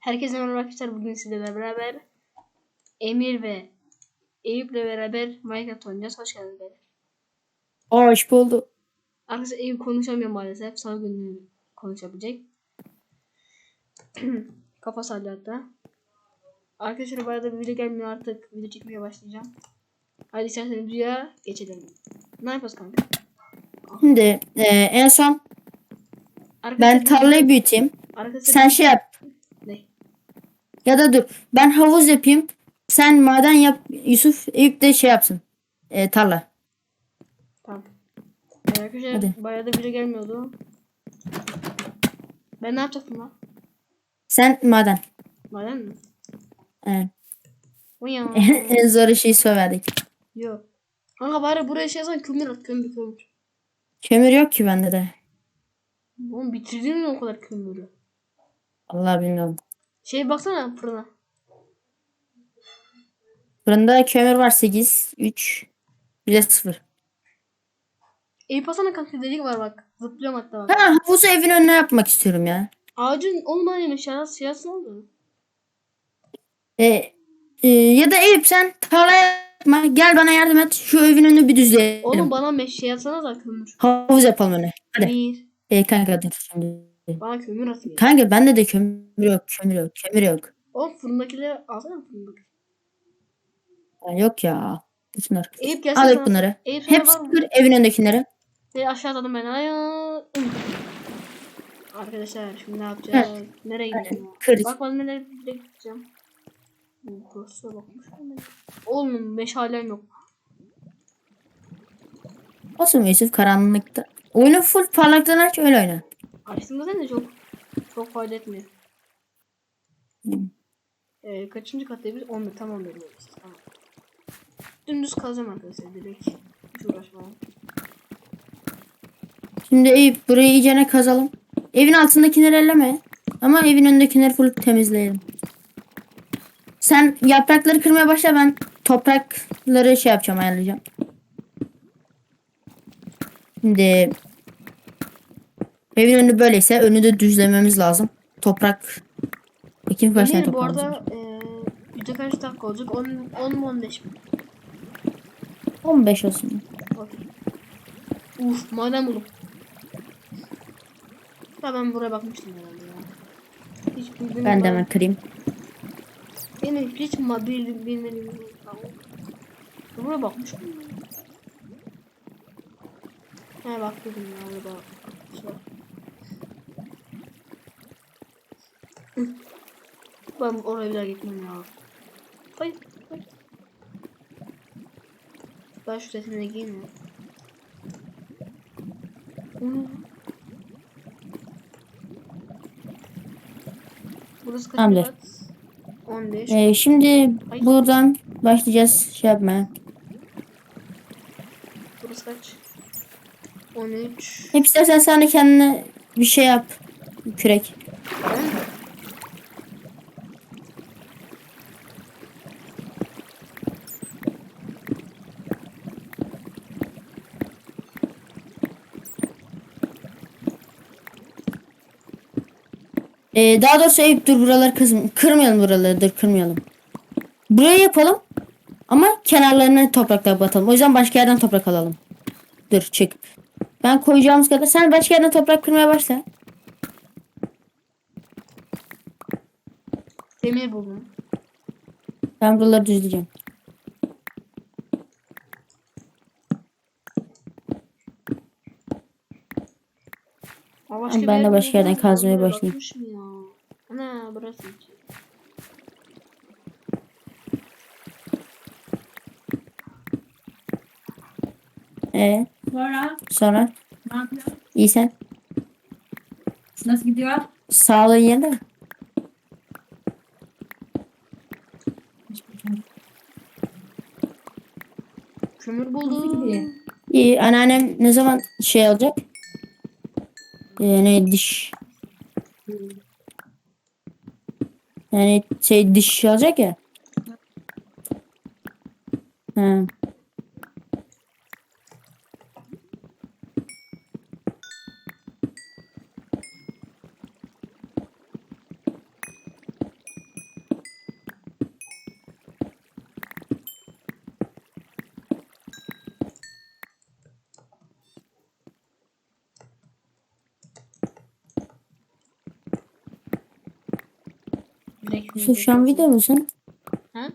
Herkese merhaba arkadaşlar. Bugün sizlerle beraber Emir ve Eyüp'le beraber Minecraft oynayacağız. Hoş geldiniz beyler. Hoş bulduk. Arkadaşlar Eyüp konuşamıyor maalesef. Salı günü konuşabilecek. Kafa sallıyor hatta. Arkadaşlar bu arada bir video gelmiyor artık. Video çekmeye başlayacağım. Hadi isterseniz videoya geçelim. Ne yapıyoruz kanka? Şimdi e, en son Arkadaşlar, ben tarlayı büyüteyim. Arkadaşlar, Sen şey yap. Ya da dur. Ben havuz yapayım. Sen maden yap. Yusuf Eyüp de şey yapsın. E, tarla. Tamam. Ee, Arkadaşlar Hadi. bayağı da video gelmiyordu. Ben ne yapacaktım lan? Sen maden. Maden mi? Evet. Uyan. en zor işi söyledik. Yok. Kanka bari buraya şey yazan kömür at kömür kömür. Kömür yok ki bende de. Oğlum bitirdin mi o kadar kömürü? Allah bilmiyorum. Şey baksana fırına. Fırında kömür var 8, 3, bir de 0. Eyüp Hasan'ın kanka delik var bak. Zıplıyorum hatta bak. Ha havuzu evin önüne yapmak istiyorum ya. Ağacın olmayan şahıs siyasi oldu? E, e, ya da Eyüp sen tarla yapma. Gel bana yardım et. Şu evin önünü bir düzleyelim. Oğlum bana meş şey atsana da kömür. Havuz yapalım öne. Hadi. Bir. E, kanka dur. Bana kömür atıyor. Kanka bende de kömür yok, kömür yok, kömür yok. Oğlum fırındakileri alsana fırındaki. Ya yok ya. Bunlar. Eyüp gelsene Al sana. bunları. Eyüp sana Hepsi var mı? kır evin önündekileri. Ve aşağı atladım ben. Ay, Arkadaşlar şimdi ne yapacağız? Nereye gideceğim? Kır. Bak ben nereye nereye gideceğim? Bu Burası bakmış. Oğlum meşalem yok. Olsun Yusuf karanlıkta. Oyunu full parlaktan aç öyle oyna. Aslında sen de çok çok fayda etmiyor. Hı. Ee, kaçıncı kattayız? 11 tamam veriyoruz. Tamam. Dümdüz kazacağım arkadaşlar direkt. Hiç uğraşmam. Şimdi Eyüp burayı iyicene kazalım. Evin altındakileri elleme. Ama evin önündekileri full temizleyelim. Sen yaprakları kırmaya başla ben toprakları şey yapacağım ayarlayacağım. Şimdi evin önü böyleyse önü de düzlememiz lazım. Toprak Bakayım kaç tane bu arada ee, yüzde kaç dakika olacak? 10, 10 mu 15 mi? 15 olsun. Okey. Uf maden buldum. Ya ben buraya bakmıştım herhalde ya. Hiç bildiğim Ben de hemen kırayım. Benim hiç ma bildim bilmedim. Buraya bakmıştım. ya. He bak dedim ya orada. Şey. Ben oraya gitmem ya. Hayır, hayır. Ben şu setine giyeyim. Onu. Burası kaç Tamamdır. kat? 15. Ee, şimdi buradan başlayacağız şey yapmaya. Burası kaç? 13. Hep istersen sen de kendine bir şey yap. Kürek. Ee, daha doğrusu Eyüp dur buraları kızım. Kırmayalım buraları dur kırmayalım. Burayı yapalım. Ama kenarlarına toprakla batalım. O yüzden başka yerden toprak alalım. Dur çık. Ben koyacağımız kadar sen başka yerden toprak kırmaya başla. Demir buldum. Ben buraları düzleyeceğim. Başka Ben de başka yerden kazmaya Buraya başlayayım. bakmışım ya. Ana burası ki. Ee, Sonra ne yapıyorsun? iyi sen. Nasıl gidiyor? Sağlığın yerinde. mi? Kömür buldum. İyi anneannem ne zaman şey alacak? Ee, ne diş. Yani şey diş alacak ya. Ha. Yusuf şu an video musun? Ha?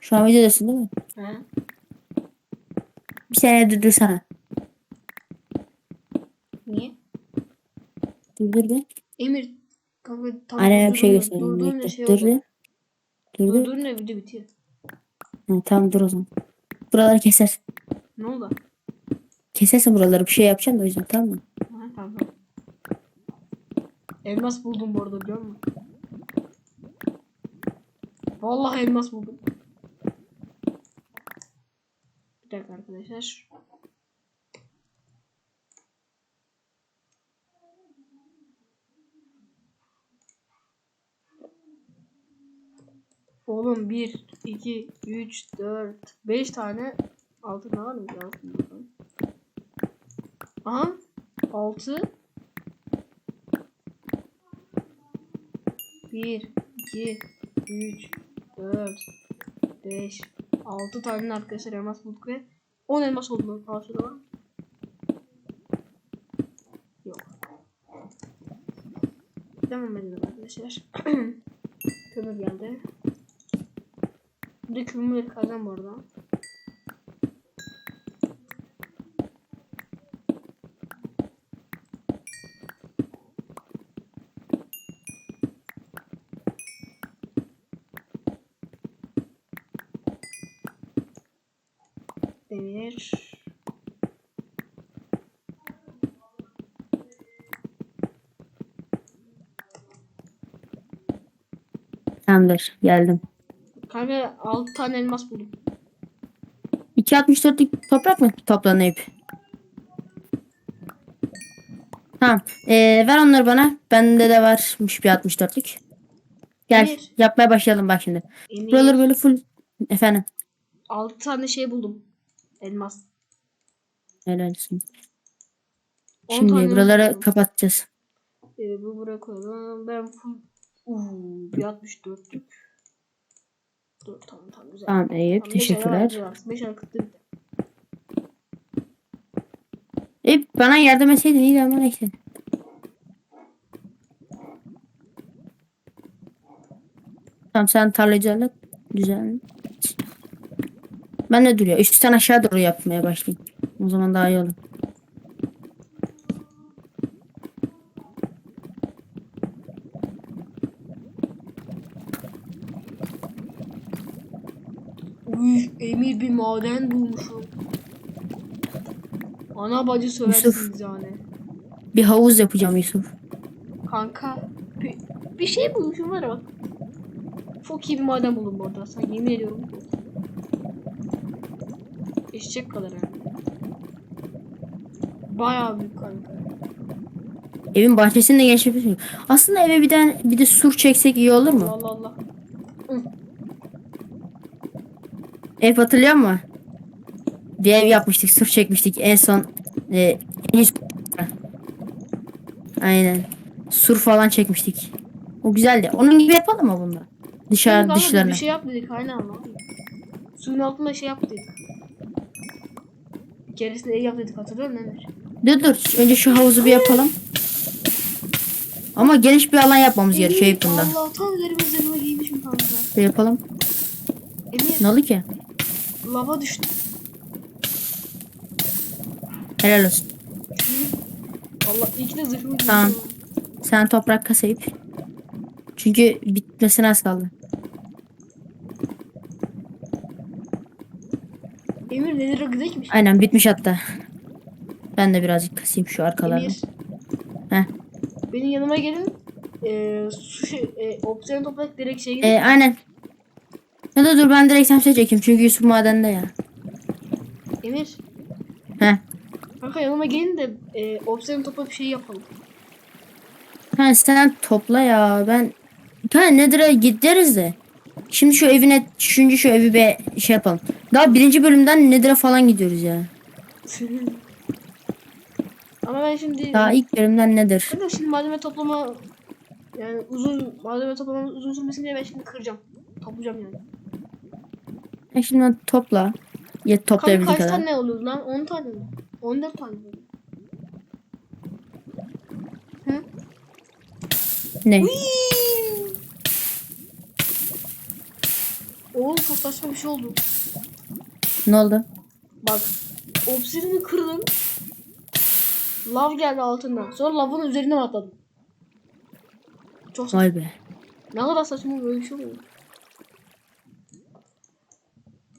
Şu an videodasın değil mi? Ha? Bir saniye durdursana. Niye? Durdur. Emir kanka tam bir şey göstereyim. Durdurunca Bekle. şey Dur oldu. bir. Dur dur. Durdurunca video bitiyor. Ha, tamam dur o zaman. Buraları keser. Ne oldu? Kesersin buraları bir şey yapacağım da o yüzden tamam mı? Ha, tamam. Elmas buldum bu arada biliyor musun? Vallahi elmas buldum. Bir dakika arkadaşlar. Oğlum 1, 2, 3, 4, 5 tane altın var mı? Altın bakalım. Aha 6 1 2 3 4 5 6 tane arkadaşlar elmas bulduk ve 10 elmas oldu. Şurada var? Yok. Devam edelim arkadaşlar. Kömür geldi. Bir de kömür kazan bu arada. Demir. Tamamdır geldim. Kanka 6 tane elmas buldum. 2.64'lük toprak mı toplanıp? Tamam. Ee, ver onları bana. Bende de varmış bir 64'lük. Gel Emir. yapmaya başlayalım bak şimdi. Emir. Buraları böyle full efendim. 6 tane şey buldum. Elmas. Helal olsun. 10 Şimdi buraları buldum. kapatacağız. Ee, bu buraya koyalım. Ben full Uuu, bir 64'lük. Dur tamam tamam güzel. Tamam Eyüp teşekkürler. 5 ay kıttı bir de. Eyüp bana yardım etseydin iyiydi ama neyse. Tamam sen tarlayıcılık güzel. Ben de duruyor. Üstten aşağı doğru yapmaya başlayayım. O zaman daha iyi olur. Uy, Emir bir maden bulmuşum. Ana bacı söversiniz yani. Bir havuz yapacağım Yusuf. Kanka bir, bir şey bulmuşum var bak. Çok iyi bir maden buldum bu arada. Sen yemin ediyorum. Eşecek kadar yani. Bayağı büyük kanka. Evin bahçesini de yapıyorsun. Aslında eve bir de, bir de sur çeksek iyi olur mu? Allah Allah. Ev hatırlıyor musun? Bir ev yapmıştık, sur çekmiştik. En son e, en son- Aynen. Sur falan çekmiştik. O güzeldi. Onun gibi yapalım mı bunda? Dışarı Kanka, dışlarına. Bir şey yap dedik aynen ama. Suyun altında şey yap dedik. Bir keresinde ev yap dedik hatırlıyor musun Emir? Dur dur. Önce şu havuzu bir yapalım. Ama geniş bir alan yapmamız gerekiyor Eyüp bunda. Allah tam üzerime üzerime giymişim kanka. Şey yapalım. Emir Ne oldu ki? lava düştü. Helal olsun. Allah iyi ki de zırhımı. Tamam. Sen toprak kas Eyüp. Çünkü bitmesine az kaldı. Emir nedir o gidekmiş? Aynen bitmiş hatta. Ben de birazcık kasayım şu arkalarını. Emir. Heh. Benim yanıma gelin. Ee, su şey, e, obsidian toprak direkt şey gidin. Ee, aynen. Ya da dur ben direkt semse çekeyim çünkü Yusuf madende ya. Emir. Heh. Kanka yanıma gelin de e, obsidian bir şey yapalım. Ha sen topla ya ben. Ha Nether'a gideriz de. Şimdi şu evine düşünce şu evi bir şey yapalım. Daha birinci bölümden Nether'a falan gidiyoruz ya. Ama ben şimdi Daha ilk bölümden Nether. Kanka şimdi malzeme toplama yani uzun malzeme toplamamız uzun sürmesin diye ben şimdi kıracağım. Toplayacağım yani. Ha şimdi topla. Ya toplayabildiğin kaç kadar. tane oluyor lan? 10 tane mi? 14 tane mi? Hı? Ne? çok saçma bir şey oldu. Ne oldu? Bak. Obsidian'ı kırdım. Lav geldi altından. Sonra lavın üzerinden atladım. Çok saçma. Vay be. Ne kadar saçma böyle bir şey oluyor.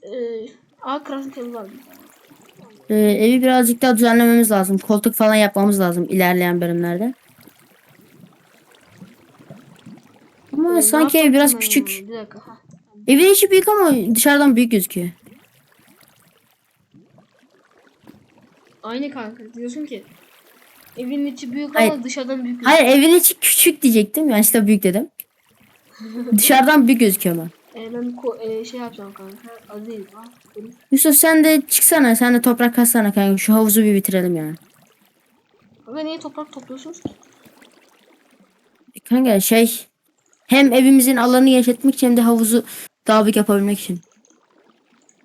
Ee, aa crafting table var. Ee, evi birazcık daha düzenlememiz lazım. Koltuk falan yapmamız lazım ilerleyen bölümlerde. Ama Ee, sanki ev biraz küçük. Bir dakika. Evin içi büyük ama dışarıdan büyük gözüküyor. Aynı kanka. Diyorsun ki evin içi büyük Hayır. ama dışarıdan büyük. Hayır evin içi küçük diyecektim. Yani işte büyük dedim. Dışarıdan büyük gözüküyor ama. Ee, ben ko- e, şey yapacağım kanka. Aziz. Ha. benim- Yusuf sen de çıksana. Sen de toprak katsana kanka. Şu havuzu bir bitirelim yani. Kanka niye toprak topluyorsunuz ki? Kanka şey hem evimizin alanını genişletmek için hem de havuzu daha büyük yapabilmek için.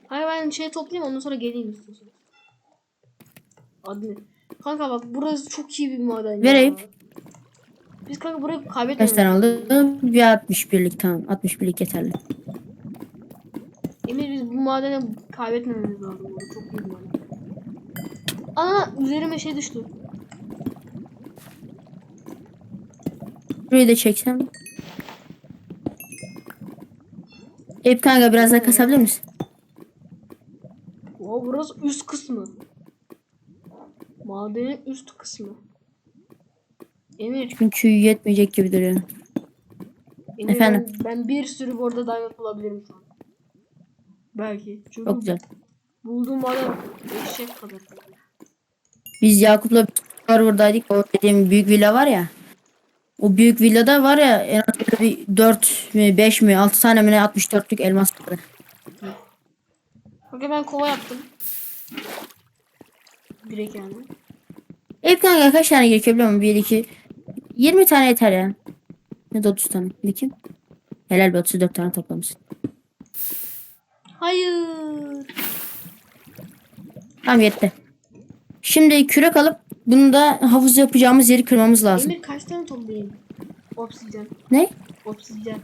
Hayır ben şey toplayayım ondan sonra geleyim istiyorsan. Adı ne? Kanka bak burası çok iyi bir maden. Vereyim. ya. Biz kanka burayı Kaç kaybetmeyelim. tane oldu? Bir 61'lik tamam. 61'lik yeterli. Emir biz bu madeni kaybetmememiz lazım. Bu çok iyi bir maden. Ana üzerime şey düştü. Burayı da çeksem. Eyüp kanka biraz daha kasabilir misin? Oo, burası üst kısmı. Madenin üst kısmı. Emir, Çünkü yetmeyecek gibi duruyor. Emir Efendim? Ben, ben bir sürü burada diamond bulabilirim şu an. Belki. Çünkü Çok güzel. bulduğum maden eşek kadar. Biz Yakup'la buradaydık. O dediğim büyük villa var ya. O büyük villada var ya en az bir 4 mi 5 mi 6 tane mi ne 64'lük elmas vardı. Bakın ben kova yaptım. Direkt yani. Eyüp kanka kaç tane gerekiyor biliyor musun? 1 2 20 tane yeter ya. Ne de 30 tane. Bakayım. Helal be 34 tane toplamışsın. Hayır. Tamam yetti. Şimdi kürek alıp bunu da havuz yapacağımız yeri kırmamız lazım. Emir kaç tane toplayayım? Obsidyen. Ne? Obsidyen.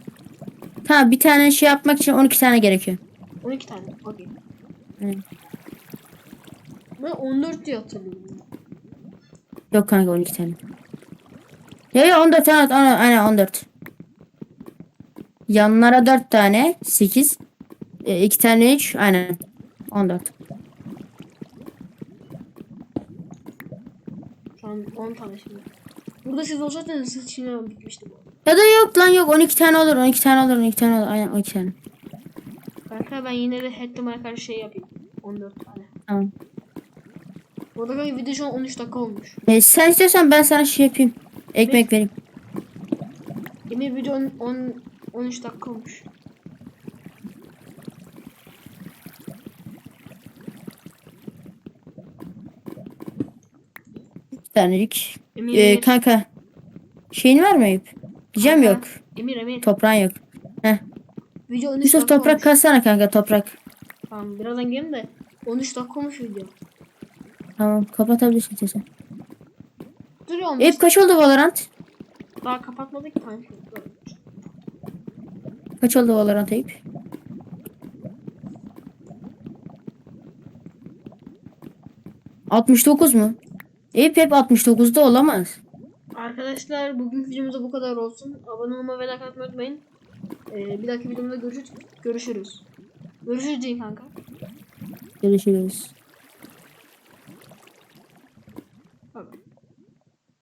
Tamam bir tane şey yapmak için 12 tane gerekiyor. 12 tane. Okey. Evet. Ben 14 diye hatırlıyorum. Yok kanka 12 tane. Ya ya 14 tane aynen, aynen 14. Yanlara 4 tane 8. 2 tane 3 aynen 14. Şu an 10 tane şimdi. Burada siz olsaydınız siz şimdi bitmişti bu. Ya da yok lan yok 12 tane olur 12 tane olur 12 tane olur aynen 12 tane. Kanka ben yine de head karşı şey yapayım. 14 tane. Tamam. Burada kanka video şu an 13 dakika olmuş. E, sen istiyorsan ben sana şey yapayım. Ekmek vereyim. Emir video 10, 10 13 dakika olmuş. Bir tanelik. Emir, E, Emir, kanka. Şeyin var mı Eyüp? Diyeceğim Kanka, yok. Emir, Emir. Toprağın yok. Heh. Video 13 Yusuf dakika toprak olmuş. katsana kanka toprak. Tamam birazdan gelin de 13 dakika olmuş video. Tamam kapatabilirsin sesi. Duruyor mu? Eyüp kaç oldu Valorant? Daha kapatmadık kanka. Kaç oldu Valorant Eyüp? ...69 mu? Eyüp hep 69'da olamaz. Arkadaşlar bugün videomuzda bu kadar olsun. Abone olmayı ve like atmayı unutmayın. Ee, bir dahaki videomda görüşürüz. Görüşürüz. Görüşürüz deyin kanka. Görüşürüz.